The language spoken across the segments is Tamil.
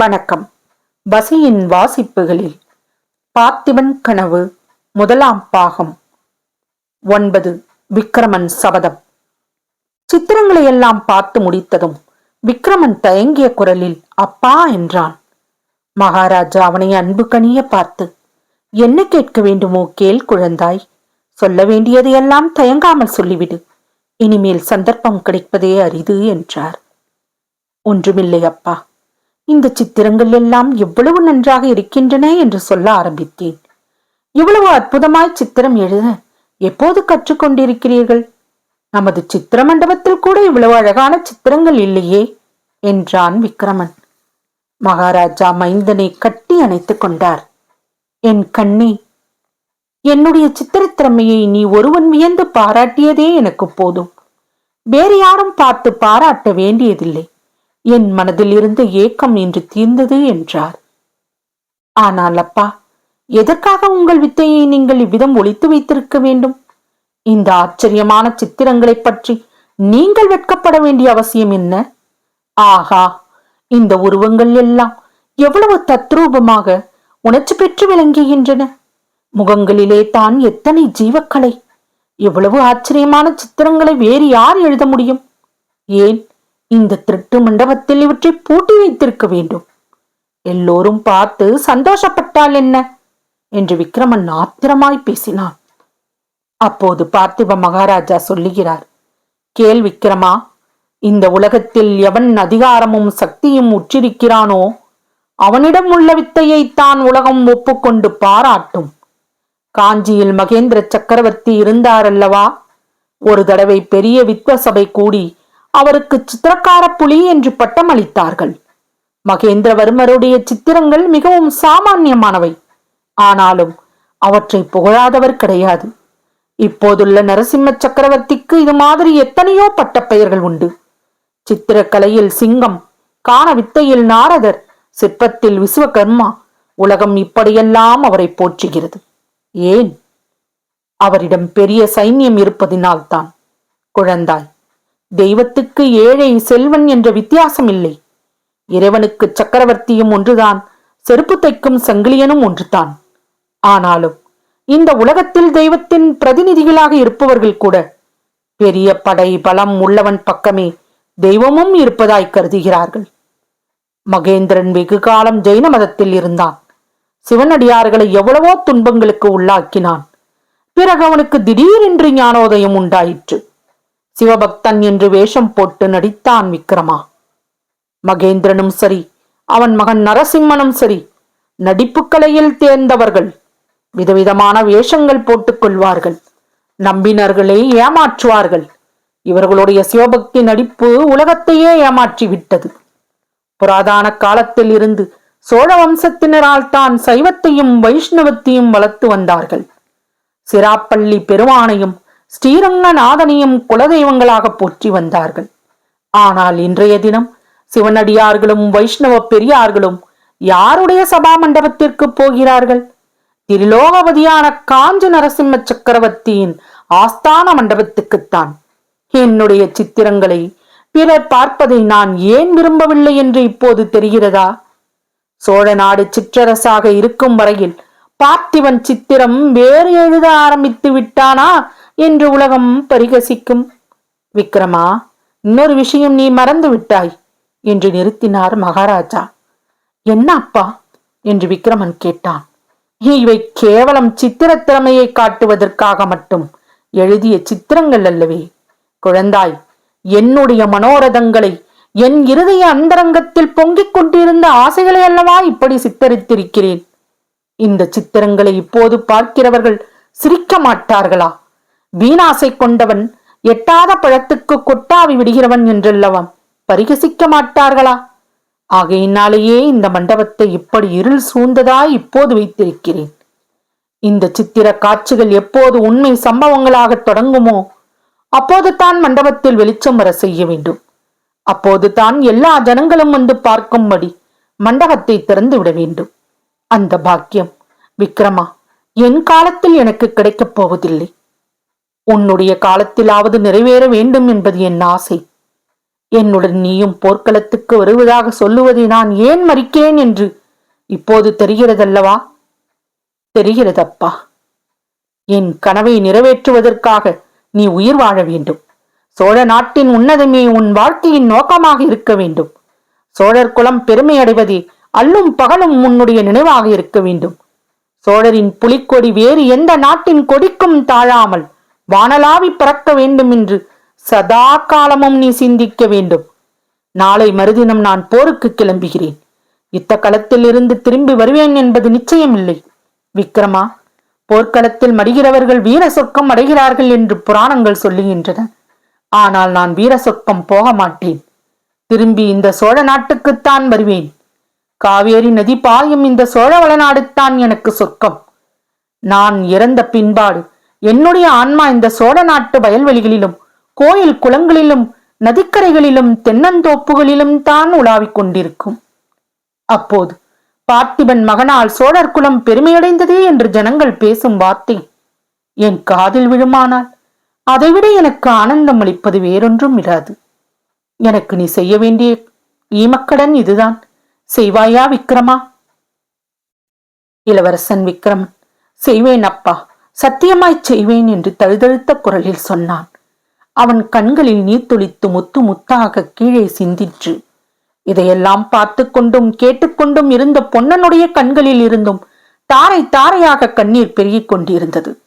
வணக்கம். பசியின் வாசிப்புகளில் பார்த்திபன் கனவு முதலாம் பாகம். ஒன்பது விக்ரமன் சபதம். சித்திரங்களை எல்லாம் பார்த்து முடித்ததும் விக்ரமன் தயங்கிய குரலில் அப்பா என்றான். மகாராஜா அவனை அன்பு கனிய பார்த்து என்ன கேட்க வேண்டுமோ கேள் குழந்தாய். சொல்ல வேண்டியதையெல்லாம் தயங்காமல் சொல்லிவிடு. இனிமேல் சந்தர்ப்பம் கிடைப்பதே அரிது என்றார். ஒன்றுமில்லை அப்பா. இந்த சித்திரங்கள் எல்லாம் எவ்வளவு நன்றாக இருக்கின்றன என்று சொல்ல ஆரம்பித்தேன். இவ்வளவு அற்புதமாய் சித்திரம் எழுத எப்போது கற்றுக்கொண்டிருக்கிறீர்கள்? நமது சித்திர மண்டபத்தில் கூட இவ்வளவு அழகான சித்திரங்கள் இல்லையே என்றான் விக்ரமன். மகாராஜா மைந்தனை கட்டி அணைத்துக் கொண்டார். என் கண்ணே என்னுடைய சித்திரத்திறமையை நீ ஒருவன் வியந்து பாராட்டியதே எனக்கு போதும். வேறு யாரும் பார்த்து பாராட்ட வேண்டியதில்லை. என் மனதில் இருந்த ஏக்கம் இன்று தீர்ந்தது என்றார். ஆனால் அப்பா எதற்காக உங்கள் வித்தையை நீங்கள் இவ்விதம் ஒழித்து வைத்திருக்க வேண்டும்? இந்த ஆச்சரியமான சித்திரங்களைப் பற்றி நீங்கள் வெட்கப்பட வேண்டிய அவசியம் என்ன? ஆகா இந்த உருவங்கள் எல்லாம் எவ்வளவு தத்ரூபமாக உணர்ச்சி பெற்று விளங்குகின்றன. முகங்களிலே தான் எத்தனை ஜீவக்கலை. எவ்வளவு ஆச்சரியமான சித்திரங்களை வேறு யார் எழுத முடியும்? ஏன் இந்த திருட்டு மண்டபத்தில் இவற்றை பூட்டி வைத்திருக்க வேண்டும். எல்லோரும் பார்த்து சந்தோஷப்பட்டால் என்ன? என்று விக்ரமன் ஆத்திரமாய் பேசினான். அப்போது பார்த்திப மகாராஜா சொல்லுகிறார் கேள் விக்ரமா இந்த உலகத்தில் எவன் அதிகாரமும் சக்தியும் உற்றிருக்கிறானோ அவனிடம் உள்ள வித்தையை தான் உலகம் ஒப்புக்கொண்டு பாராட்டும். காஞ்சியில் மகேந்திர சக்கரவர்த்தி இருந்தாரல்லவா ஒரு தடவை பெரிய வித்வ சபை கூடி அவருக்கு சித்திரக்கார புலி என்று பட்டம் அளித்தார்கள். மகேந்திரவர்மருடைய சித்திரங்கள் மிகவும் சாமானியமானவை. ஆனாலும் அவற்றை புகழாதவர் கிடையாது. இப்போதுள்ள நரசிம்ம சக்கரவர்த்திக்கு இது மாதிரி எத்தனையோ பட்டப்பெயர்கள் உண்டு. சித்திரக்கலையில் சிங்கம் காண வித்தையில் நாரதர் சிற்பத்தில் விஸ்வகர்மா உலகம் இப்படியெல்லாம் அவரை போற்றுகிறது. ஏன்? அவரிடம் பெரிய சைன்யம் இருப்பதினால்தான். குழந்தாய் தெய்வத்துக்கு ஏழை செல்வன் என்ற வித்தியாசம் இல்லை இறைவனுக்கு சக்கரவர்த்தியும் ஒன்றுதான் செருப்பு தைக்கும் சங்கிலியனும் ஒன்றுதான். ஆனாலும் இந்த உலகத்தில் தெய்வத்தின் பிரதிநிதிகளாக இருப்பவர்கள் கூட பெரிய படை பலம் உள்ளவன் பக்கமே தெய்வமும் இருப்பதாய் கருதுகிறார்கள். மகேந்திரன் வெகு காலம் ஜெயின மதத்தில் இருந்தான். சிவனடியார்களை எவ்வளவோ துன்பங்களுக்கு உள்ளாக்கினான். பிறகு அவனுக்கு திடீரென்று ஞானோதயம் உண்டாயிற்று. சிவபக்தன் என்று வேஷம் போட்டு நடித்தான் விக்ரமா. மகேந்திரனும் சரி அவன் மகன் நரசிம்மனும் சரி நடிப்பு கலையில் தேர்ந்தவர்கள் விதவிதமான வேஷங்கள் போட்டுக் கொள்வார்கள் நம்பினர்களை ஏமாற்றுவார்கள். இவர்களுடைய சிவபக்தி நடிப்பு உலகத்தையே ஏமாற்றி விட்டது புராதான காலத்தில் இருந்து சோழ வம்சத்தினரால் தான் சைவத்தையும் வைஷ்ணவத்தையும் வளர்த்து வந்தார்கள். சிராப்பள்ளி பெருமானையும் ஸ்ரீரங்கநாதனையும் குலதெய்வங்களாக போற்றி வந்தார்கள். ஆனால் இன்றைய தினம் சிவனடியார்களும் வைஷ்ணவ பெரியார்களும் யாருடைய சபா மண்டபத்திற்கு போகிறார்கள்? திரிலோகவதியான காஞ்ச நரசிம்ம சக்கரவர்த்தியின் ஆஸ்தான மண்டபத்துக்குத்தான். என்னுடைய சித்திரங்களை பிறர் பார்ப்பதை நான் ஏன் விரும்பவில்லை என்று இப்போது தெரிகிறதா? சோழ நாடு சிற்றரசாக இருக்கும் வரையில் பார்த்திவன் சித்திரம் வேறு எழுத ஆரம்பித்து விட்டானா? என்று உலகம் பரிகசிக்கும். விக்ரமா இன்னொரு விஷயம் நீ மறந்து விட்டாய் என்று நிறுத்தினார் மகாராஜா. என்ன அப்பா? என்று விக்ரமன் கேட்டான். இவை கேவலம் சித்திர திறமையை காட்டுவதற்காக மட்டும் எழுதிய சித்திரங்கள் அல்லவே. குழந்தாய் என்னுடைய மனோரதங்களை என் இருதய அந்தரங்கத்தில் பொங்கிக் கொண்டிருந்த ஆசைகளை அல்லவா இப்படி சித்தரித்திருக்கிறேன்? இந்த சித்திரங்களை இப்போது பார்க்கிறவர்கள் சிரிக்க மாட்டார்களா? வீணாசை கொண்டவன் எட்டாத பழத்துக்கு கொட்டாவி விடுகிறவன் என்றல்லவம். பரிகசிக்க மாட்டார்களா? ஆகையினாலேயே இந்த மண்டபத்தை இப்படி இருள் சூழ்ந்ததாய் இப்போது வைத்திருக்கிறேன். இந்த சித்திர காட்சிகள் எப்போது உண்மை சம்பவங்களாக தொடங்குமோ அப்போது தான் மண்டபத்தில் வெளிச்சம் வர செய்ய வேண்டும். அப்போது தான் எல்லா ஜனங்களும் வந்து பார்க்கும்படி மண்டபத்தை திறந்து விட வேண்டும். அந்த பாக்கியம் விக்ரமா என் காலத்தில் எனக்கு கிடைக்கப் போவதில்லை. உன்னுடைய காலத்திலாவது நிறைவேற வேண்டும் என்பது என் ஆசை. என்னுடன் நீயும் போர்க்களத்துக்கு வருவதாக சொல்லுவதை நான் ஏன் மறிக்கிறேன் என்று இப்போது தெரிகிறதல்லவா? தெரிகிறதப்பா. என் கனவை நிறைவேற்றுவதற்காக நீ உயிர் வாழ வேண்டும். சோழ நாட்டின் உன்னதமே உன் வாழ்க்கையின் நோக்கமாக இருக்க வேண்டும். சோழர் குலம் பெருமையடைவதே அல்லும் பகலும் உன்னுடைய நினைவாக இருக்க வேண்டும். சோழரின் புலிக்கொடி வேறு எந்த நாட்டின் கொடிக்கும் தாழாமல் வானலாவி பறக்க வேண்டும் என்று சதா காலமும் நீ சிந்திக்க வேண்டும். நாளை மறுதினம் நான் போருக்கு கிளம்புகிறேன். யுத்த களத்தில் இருந்து திரும்பி வருவேன் என்பது நிச்சயமில்லை. விக்ரமா போர்க்களத்தில் மடிகிறவர்கள் வீர சொர்க்கம் அடைகிறார்கள் என்று புராணங்கள் சொல்லுகின்றன. ஆனால் நான் வீர சொர்க்கம் போக மாட்டேன். திரும்பி இந்த சோழ நாட்டுக்குத்தான் வருவேன். காவேரி நதி பாயும் இந்த சோழ வளநாடுத்தான் எனக்கு சொர்க்கம். நான் இறந்த பின்பாடு என்னுடைய ஆன்மா இந்த சோழ நாட்டு வயல்வெளிகளிலும் கோயில் குளங்களிலும் நதிக்கரைகளிலும் தென்னந்தோப்புகளிலும் தான் உலாவிக் கொண்டிருக்கும். அப்போது பார்த்திபன் மகனால் சோழர் குலம் பெருமையடைந்ததே என்று ஜனங்கள் பேசும் வார்த்தை என் காதில் விழுமானால் அதைவிட எனக்கு ஆனந்தம் அளிப்பது வேறொன்றும் இராது. எனக்கு நீ செய்ய வேண்டிய ஈமக்கடன் இதுதான். செய்வாயா விக்ரமா இளவரசன் விக்ரமன் செய்வேன் அப்பா. சத்தியமாய்ச் செய்வேன் என்று தழுதழுத்த குரலில் சொன்னான். அவன் கண்களில் நீர் துளித்து முத்து முத்தாக கீழே சிந்திற்று. இதையெல்லாம் பார்த்து கொண்டும் கேட்டுக்கொண்டும் இருந்த பொன்னனுடைய கண்களில் இருந்தும் தாரை தாரையாக கண்ணீர் பெருகிக் கொண்டிருந்தது.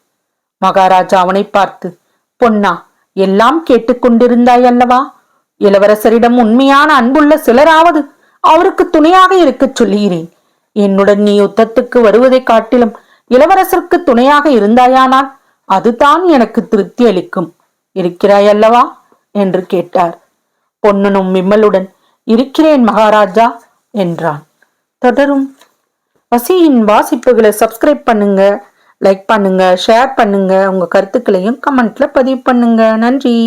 மகாராஜா அவனை பார்த்து பொன்னா எல்லாம் கேட்டுக்கொண்டிருந்தாய் அல்லவா? இளவரசரிடம் உண்மையான அன்புள்ள சிலராவது அவருக்கு துணையாக இருக்கச் சொல்லுகிறேன். என்னுடன் நீ யுத்தத்துக்கு வருவதைக் காட்டிலும் இளவரசருக்கு துணையாக இருந்தாயானால் அதுதான் எனக்கு திருப்தி அளிக்கும். இருக்கிறாய் அல்லவா என்று கேட்டார். பொன்னனும் விம்மலுடன் இருக்கிறேன் மகாராஜா என்றான். தொடரும். வசியின் வாசிப்புகளை சப்ஸ்கிரைப் பண்ணுங்க லைக் பண்ணுங்க ஷேர் பண்ணுங்க உங்க கருத்துக்களையும் கமெண்ட்ல பதிவு பண்ணுங்க. நன்றி.